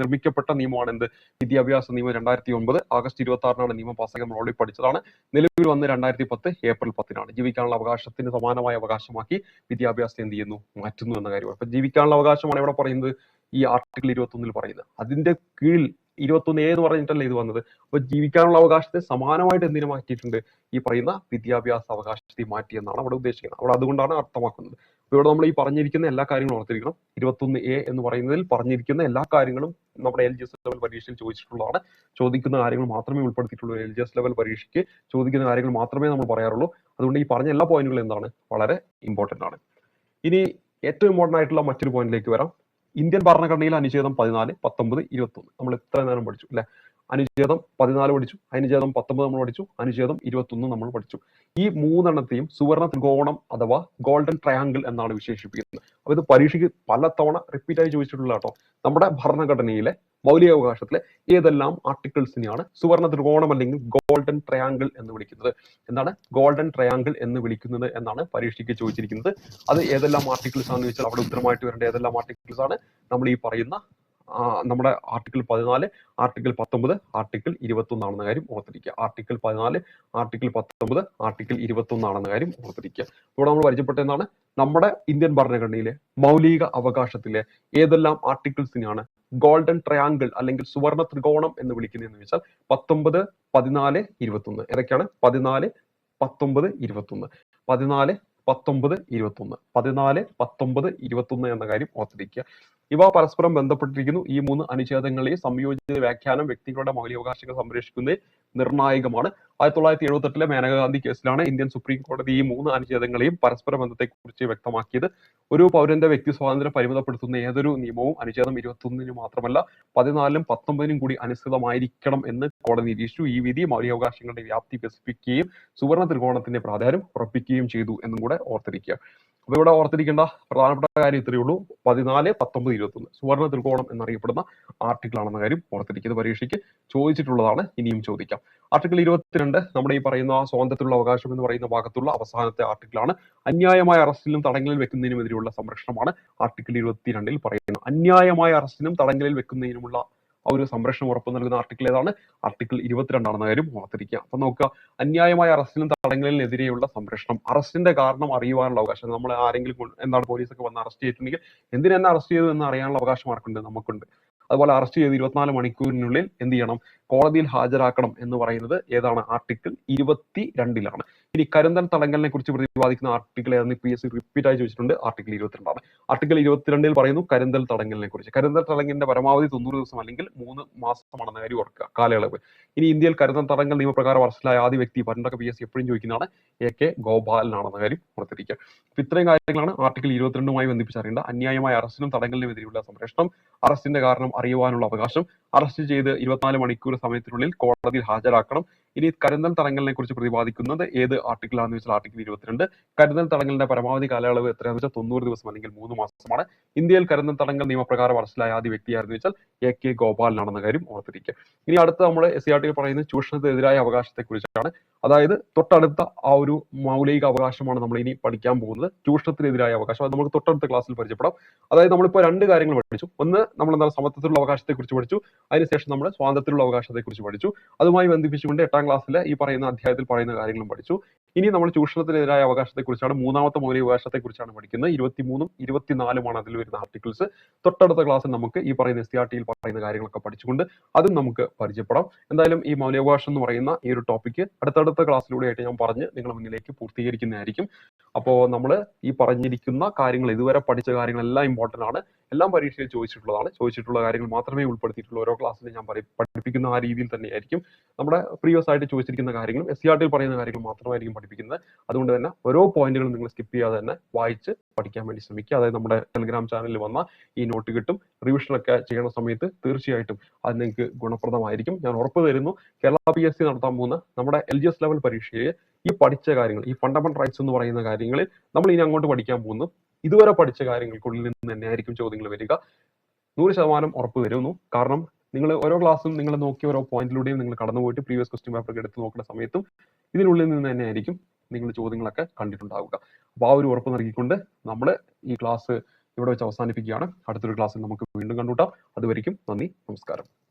നിർമ്മിക്കപ്പെട്ട നിയമമാണ് എന്ത്? വിദ്യാഭ്യാസ നിയമം രണ്ടായിരത്തി ഒൻപത് ആഗസ്റ്റ് ഇരുപത്തി ആറിനാണ് നിയമം പാസ്സാക്കി നമ്മൾ ഓൾറെഡി പഠിച്ചതാണ്. നിലവിൽ വന്ന് രണ്ടായിരത്തി പത്ത് ഏപ്രിൽ പത്തിനാണ്. ജീവിക്കാനുള്ള അവകാശത്തിന് സമാനമായ അവകാശമാക്കി വിദ്യാഭ്യാസത്തെ എന്ത് ചെയ്യുന്നു? മാറ്റുന്നു എന്ന കാര്യമാണ്. അപ്പൊ ജീവിക്കാനുള്ള അവകാശമാണ് ഇവിടെ പറയുന്നത്? ഈ ആർട്ടിക്കിൾ ഇരുപത്തൊന്നിൽ പറയുന്നത്. അതിന്റെ കീഴിൽ ഇരുപത്തൊന്ന് എന്ന് പറഞ്ഞിട്ടല്ലേ ഇത് വന്നത്. അപ്പൊ ജീവിക്കാനുള്ള അവകാശത്തെ സമാനമായിട്ട് എന്തിനു മാറ്റിയിട്ടുണ്ട്? ഈ പറയുന്ന വിദ്യാഭ്യാസ അവകാശത്തെ മാറ്റി എന്നാണ് അവിടെ ഉദ്ദേശിക്കുന്നത്. അവിടെ അതുകൊണ്ടാണ് അർത്ഥമാക്കുന്നത്. ഇവിടെ നമ്മൾ ഈ പറഞ്ഞിരിക്കുന്ന എല്ലാ കാര്യങ്ങളും ഓർത്തിരിക്കണം. ഇരുപത്തൊന്ന് എ എന്ന് പറയുന്നതിൽ പറഞ്ഞിരിക്കുന്ന എല്ലാ കാര്യങ്ങളും നമ്മുടെ എൽ ജി എസ് ലെവൽ പരീക്ഷയിൽ ചോദിച്ചിട്ടുള്ളതാണ്. ചോദിക്കുന്ന കാര്യങ്ങൾ മാത്രമേ ഉൾപ്പെടുത്തിയിട്ടുള്ളൂ എൽ ജി എസ് ലെവൽ പരീക്ഷയ്ക്ക്. ചോദിക്കുന്ന കാര്യങ്ങൾ മാത്രമേ നമ്മൾ പറയാറുള്ളൂ. അതുകൊണ്ട് ഈ പറഞ്ഞ എല്ലാ പോയിന്റുകളും എന്താണ്? വളരെ ഇമ്പോർട്ടന്റ് ആണ്. ഇനി ഏറ്റവും ഇമ്പോർട്ടന്റ് ആയിട്ടുള്ള മറ്റൊരു പോയിന്റിലേക്ക് വരാം. ഇന്ത്യൻ ഭരണഘടനയിൽ അനുച്ഛേദം പതിനാല് പത്തൊമ്പത് ഇരുപത്തൊന്ന്. നമ്മൾ ഇത്ര നേരം പഠിച്ചു അല്ലെ? അനുച്ഛേദം പതിനാല് പഠിച്ചു. അനുച്ഛേദം പത്തൊമ്പത് നമ്മൾ പഠിച്ചു. അനുച്ഛേദം ഇരുപത്തൊന്ന് നമ്മൾ പഠിച്ചു. ഈ മൂന്നെണ്ണത്തെയും സുവർണ ത്രികോണം അഥവാ ഗോൾഡൻ ട്രയാങ്കിൾ എന്നാണ് വിശേഷിപ്പിക്കുന്നത്. അപ്പൊ ഇത് പരീക്ഷയ്ക്ക് പലതവണ റിപ്പീറ്റ് ആയി ചോദിച്ചിട്ടുള്ള കേട്ടോ. നമ്മുടെ ഭരണഘടനയിലെ മൗലികാവകാശത്തിലെ ഏതെല്ലാം ആർട്ടിക്കിൾസിനെയാണ് സുവർണ ത്രികോണം അല്ലെങ്കിൽ ഗോൾഡൻ ട്രയാങ്കിൾ എന്ന് വിളിക്കുന്നത്. എന്താണ്? ഗോൾഡൻ ട്രയാങ്കിൾ എന്ന് വിളിക്കുന്നത് എന്നാണ് പരീക്ഷയ്ക്ക് ചോദിച്ചിരിക്കുന്നത്. അത് ഏതെല്ലാം ആർട്ടിക്കിൾസ് ആണെന്ന് ചോദിച്ചാൽ അവിടെ ഉത്തരമായിട്ട് വരേണ്ട ഏതെല്ലാം ആർട്ടിക്കിൾസ് ആണ് നമ്മൾ ഈ പറയുന്ന നമ്മുടെ ആർട്ടിക്കിൾ പതിനാല് ആർട്ടിക്കിൾ പത്തൊമ്പത് ആർട്ടിക്കിൾ ഇരുപത്തൊന്ന് ആണെന്ന കാര്യം ഓർത്തിരിക്കുക. ആർട്ടിക്കിൾ പതിനാല് ആർട്ടിക്കിൾ പത്തൊമ്പത് ആർട്ടിക്കിൾ ഇരുപത്തൊന്ന് ആണെന്ന കാര്യം ഓർത്തിരിക്കുക. ഇവിടെ നമ്മൾ പരിചയപ്പെട്ട എന്താണ്? നമ്മുടെ ഇന്ത്യൻ ഭരണഘടനയിലെ മൗലിക അവകാശത്തിലെ ഏതെല്ലാം ആർട്ടിക്കിൾസിനെയാണ് ഗോൾഡൻ ട്രയാങ്കിൾ അല്ലെങ്കിൽ സുവർണ ത്രികോണം എന്ന് വിളിക്കുന്നതെന്ന് വെച്ചാൽ പത്തൊമ്പത് പതിനാല് ഇരുപത്തൊന്ന്. ഏതൊക്കെയാണ്? പതിനാല് പത്തൊമ്പത് ഇരുപത്തൊന്ന്. പതിനാല് പത്തൊമ്പത് ഇരുപത്തൊന്ന്. പതിനാല് പത്തൊമ്പത് ഇരുപത്തൊന്ന് എന്ന കാര്യം ഓർത്തിരിക്കുക. ഇവ പരസ്പരം ബന്ധപ്പെട്ടിരിക്കുന്നു. ഈ മൂന്ന് അനുച്ഛേദങ്ങളെ സംയോജിത വ്യാഖ്യാനം വ്യക്തികളുടെ മൗലികാവകാശങ്ങൾ സംരക്ഷിക്കുന്നത് നിർണായകമാണ്. ആയിരത്തി തൊള്ളായിരത്തി എഴുപത്തെട്ടിലെ മേനകാഗാന്ധി മേനക ഗാന്ധി കേസിലാണ് ഇന്ത്യൻ സുപ്രീം കോടതി ഈ മൂന്ന് അനുച്ഛേദങ്ങളെയും പരസ്പര ബന്ധത്തെക്കുറിച്ച് വ്യക്തമാക്കിയത്. ഒരു പൗരന്റെ വ്യക്തി സ്വാതന്ത്ര്യം പരിമിതപ്പെടുത്തുന്ന ഏതൊരു നിയമവും അനുച്ഛേദം ഇരുപത്തൊന്നിന് മാത്രമല്ല പതിനാലിനും പത്തൊമ്പതിനും കൂടി അനുസൃതമായിരിക്കണം എന്ന് കോടതി നിരീക്ഷിച്ചു. ഈ വിധി മൗലികാവകാശങ്ങളുടെ വ്യാപ്തി വികസിപ്പിക്കുകയും സുവർണ ത്രികോണത്തിന്റെ പ്രാധാന്യം ഉറപ്പിക്കുകയും ചെയ്തു എന്നും കൂടെ ഓർത്തിരിക്കുക. അപ്പൊ ഇവിടെ ഓർത്തിരിക്കേണ്ട പ്രധാനപ്പെട്ട കാര്യം ഇത്രയേ ഉള്ളൂ. പതിനാല് പത്തൊമ്പത് ഇരുപത്തൊന്ന് സുവർണ ത്രികോണം എന്നറിയപ്പെടുന്ന ആർട്ടിക്കിൾ ആണെന്ന കാര്യം ഓർത്തിരിക്കുന്നത് പരീക്ഷയ്ക്ക് ചോദിച്ചിട്ടുള്ളതാണ്. ഇനിയും ചോദിക്കാം. ആർട്ടിക്കിൾ ഇരുപത്തിരണ്ട് നമ്മുടെ ഈ പറയുന്ന സ്വാതന്ത്ര്യത്തിലുള്ള അവകാശം എന്ന് പറയുന്ന ഭാഗത്തുള്ള അവസാനത്തെ ആർട്ടിക്കിളാണ് അന്യായമായ അറസ്റ്റിലും തടങ്കലിൽ വെക്കുന്നതിനുമെതിരെയുള്ള സംരക്ഷണമാണ് ആർട്ടിക്കിൾ ഇരുപത്തിരണ്ടിൽ പറയുന്നത്. അന്യായമായ അറസ്റ്റിലും തടങ്കലിൽ വെക്കുന്നതിനുമുള്ള ആ ഒരു സംരക്ഷണം ഉറപ്പു നൽകുന്ന ആർട്ടിക്കിൾ ഏതാണ്? ആർട്ടിക്കിൾ ഇരുപത്തിരണ്ടാണെന്ന കാര്യം ഓർത്തിരിക്കുക. അപ്പൊ നോക്കുക അന്യായമായ അറസ്റ്റിനും തടങ്കലിനെതിരെയുള്ള സംരക്ഷണം. അറസ്റ്റിന്റെ കാരണം അറിയുവാനുള്ള അവകാശം. നമ്മൾ ആരെങ്കിലും എന്താണ് പോലീസൊക്കെ വന്ന് അറസ്റ്റ് ചെയ്തിട്ടുണ്ടെങ്കിൽ എന്തിനെന്നെ അറസ്റ്റ് ചെയ്തു എന്ന് അറിയാനുള്ള അവകാശം ആർക്കുണ്ട്? നമുക്കുണ്ട്. അതുപോലെ അറസ്റ്റ് ചെയ്ത് ഇരുപത്തിനാല് മണിക്കൂറിനുള്ളിൽ എന്ത് ചെയ്യണം? കോടതിയിൽ ഹാജരാക്കണം എന്ന് പറയുന്നത് ഏതാണ്? ആർട്ടിക്കിൾ ഇരുപത്തി രണ്ടിലാണ് ഇനി കരുന്തൻ തടങ്കലിനെ കുറിച്ച് പ്രതിപാദിക്കുന്ന ആർട്ടിക്കിൾ ഏതെന്ന് പി എസ് സി റിപ്പീറ്റ് ആയി ചോദിച്ചിട്ടുണ്ട്. ആർട്ടിക്കിൾ ഇരുപത്തിരണ്ടാണ്. ആർട്ടിക്കിൾ ഇരുപത്തിരണ്ടിൽ പറയുന്നു കരുന്തൽ തടങ്കലിനെ കുറിച്ച്. കരുന്തൽ തടങ്കലിന്റെ പരമാവധി തൊണ്ണൂറ് ദിവസം അല്ലെങ്കിൽ മൂന്ന് മാസമാണെന്ന കാര്യം ഓർക്കുക. കാലയളവ്. ഇനി ഇന്ത്യയിൽ കരുതൽ തടങ്കൽ നിയമപ്രകാരം അറസ്റ്റിലായ ആദ്യ വ്യക്തി പണ്ടൊക്കെ പി എസ് സി എപ്പോഴും ചോദിക്കുന്നതാണ് എ കെ ഗോപാലനാണെന്ന കാര്യം ഓർത്തിരിക്കുക. അപ്പൊ ഇത്രയും കാര്യങ്ങളാണ് ആർട്ടിക്കിൾ ഇരുപത്തിരണ്ടുമായി ബന്ധിപ്പിച്ചറിയേണ്ട അന്യായമായ അറസ്റ്റിനും തടങ്കലിനും എതിരെയുള്ള സംരക്ഷണം അറസ്റ്റിന്റെ കാരണം അറിയുവാനുള്ള അവകാശം അറസ്റ്റ് ചെയ്ത് ഇരുപത്തിനാല് മണിക്കൂർ സമയത്തിനുള്ളിൽ കോടതിയിൽ ഹാജരാക്കണം. ഇനി കരുതൽ തടങ്കലിനെ കുറിച്ച് പ്രതിപാദിക്കുന്നത് ഏത് ആർട്ടിക്കിളാണെന്ന് വെച്ചാൽ ആർട്ടിക്കിൾ ഇരുപത്തിരണ്ട്. കരുതൽ തടങ്കലിന്റെ പരമാവധി കാലയളവ് എത്രയാണെന്ന് വെച്ചാൽ തൊണ്ണൂറ് ദിവസം അല്ലെങ്കിൽ മൂന്ന് മാസമാണ്. ഇന്ത്യയിൽ കരുതൽ തടങ്കൽ നിയമപ്രകാരം അറസ്റ്റിലായ ആദ്യ വ്യക്തിയായിരുന്നു വെച്ചാൽ എ കെ ഗോപാലനാണെന്ന കാര്യം ഓർത്തിരിക്കുക. ഇനി അടുത്ത നമ്മൾ എസ് സി ആർ ടി പറയുന്നത് ചൂഷണത്തിനെതിരായ അവകാശത്തെ കുറിച്ചാണ്. അതായത് തൊട്ടടുത്ത ആ ഒരു മൗലിക അവകാശമാണ് നമ്മൾ ഇനി പഠിക്കാൻ പോകുന്നത്. ചൂഷണത്തിനെതിരായ അവകാശം. അത് നമുക്ക് തൊട്ടടുത്ത ക്ലാസ്സിൽ പരിചയപ്പെടാം. അതായത് നമ്മളിപ്പോൾ രണ്ട് കാര്യങ്ങൾ പഠിച്ചു. ഒന്ന് നമ്മൾ എന്താണ് സമത്വത്തിലുള്ള അവകാശത്തെ കുറിച്ച് പഠിച്ചു അതിനുശേഷം നമ്മൾ സ്വാതന്ത്ര്യത്തിലുള്ള അവകാശത്തെ കുറിച്ച് പഠിച്ചു. അതുമായി ബന്ധിപ്പിച്ചുകൊണ്ട് എട്ടാം ക്ലാസ്സിലെ ഈ പറയുന്ന അധ്യായത്തിൽ പറയുന്ന കാര്യങ്ങളും പഠിച്ചു. ഇനി നമ്മൾ ചൂഷണത്തിനെതിരായ അവകാശത്തെക്കുറിച്ചാണ് മൂന്നാമത്തെ മൗലികാവകാശത്തെ കുറിച്ചാണ് പഠിക്കുന്നത്. ഇരുപത്തിമൂന്നും ഇരുപത്തിനാലുമാണ് അതിൽ വരുന്ന ആർട്ടിക്കിൾസ് തൊട്ടടുത്ത ക്ലാസ്സിൽ നമുക്ക് ഈ പറയുന്ന എസ് ടിയിൽ പറയുന്ന കാര്യങ്ങളൊക്കെ പഠിച്ചുകൊണ്ട് അതും നമുക്ക് പരിചയപ്പെടാം. എന്തായാലും ഈ മൗലികാവകാശം എന്ന് പറയുന്ന ഈ ഒരു ടോപ്പിക്ക് അടുത്തടുത്ത ക്ലാസ്സിലൂടെ ആയിട്ട് ഞാൻ പറഞ്ഞ് നിങ്ങളുടെ മുന്നിലേക്ക് പൂർത്തീകരിക്കുന്നതായിരിക്കും. അപ്പോൾ നമ്മൾ ഈ പറഞ്ഞിരിക്കുന്ന കാര്യങ്ങൾ ഇതുവരെ പഠിച്ച കാര്യങ്ങളെല്ലാം ഇമ്പോർട്ടന്റ് ആണ്. എല്ലാം പരീക്ഷയിൽ ചോദിച്ചിട്ടുള്ളതാണ്. ചോദിച്ചിട്ടുള്ള കാര്യങ്ങൾ മാത്രമേ ഉൾപ്പെടുത്തിയിട്ടുള്ളൂ. ഓരോ ക്ലാസ്സിലും ഞാൻ പഠിപ്പിക്കുന്ന ആ രീതിയിൽ തന്നെയായിരിക്കും. നമ്മുടെ പ്രീവിയസ് ആയിട്ട് ചോദിച്ചിരിക്കുന്ന കാര്യങ്ങളും എസ് സി ആർ ടിയിൽ പറയുന്ന കാര്യങ്ങൾ മാത്രമായിരിക്കും പഠിപ്പിക്കുന്നത്. അതുകൊണ്ട് തന്നെ ഓരോ പോയിന്റുകളും നിങ്ങൾ സ്കിപ്പ് ചെയ്യാതെ തന്നെ വായിച്ച് പഠിക്കാൻ വേണ്ടി ശ്രമിക്കുക. അതായത് നമ്മുടെ ടെലിഗ്രാം ചാനലിൽ വന്ന ഈ നോട്ട് കിട്ടും. റിവിഷൻ ഒക്കെ ചെയ്യുന്ന സമയത്ത് തീർച്ചയായിട്ടും അത് നിങ്ങൾക്ക് ഗുണപ്രദമായിരിക്കും. ഞാൻ ഉറപ്പ് തരുന്നു. കേരള പി എസ് സി നടത്താൻ പോകുന്ന നമ്മുടെ എൽ ജി എസ് ലെവൽ പരീക്ഷയിൽ ഈ പഠിച്ച കാര്യങ്ങൾ ഈ ഫണ്ടമെന്റൽ റൈറ്റ്സ് എന്ന് പറയുന്ന കാര്യങ്ങളിൽ നമ്മൾ ഇനി അങ്ങോട്ട് പഠിക്കാൻ പോകുന്നു. ഇതുവരെ പഠിച്ച കാര്യങ്ങൾക്കുള്ളിൽ നിന്ന് തന്നെയായിരിക്കും ചോദ്യങ്ങൾ വരിക. നൂറ് ശതമാനം ഉറപ്പ് വരുന്നു കാരണം നിങ്ങൾ ഓരോ ക്ലാസ്സും നിങ്ങൾ നോക്കിയ ഓരോ പോയിന്റിലൂടെയും നിങ്ങൾ കടന്നു പോയിട്ട് പ്രീവിയസ് ക്വസ്റ്റ്യൻ പേപ്പർ എടുത്ത് നോക്കുന്ന സമയത്തും ഇതിനുള്ളിൽ നിന്ന് തന്നെ ആയിരിക്കും നിങ്ങൾ ചോദ്യങ്ങളൊക്കെ കണ്ടിട്ടുണ്ടാവുക. അപ്പോൾ ആ ഒരു ഉറപ്പ് നൽകിക്കൊണ്ട് നമ്മൾ ഈ ക്ലാസ് ഇവിടെ വെച്ച് അവസാനിപ്പിക്കുകയാണ്. അടുത്തൊരു ക്ലാസ്സിൽ നമുക്ക് വീണ്ടും കണ്ടുമുട്ടാം. അതുവരെയും നന്ദി നമസ്കാരം.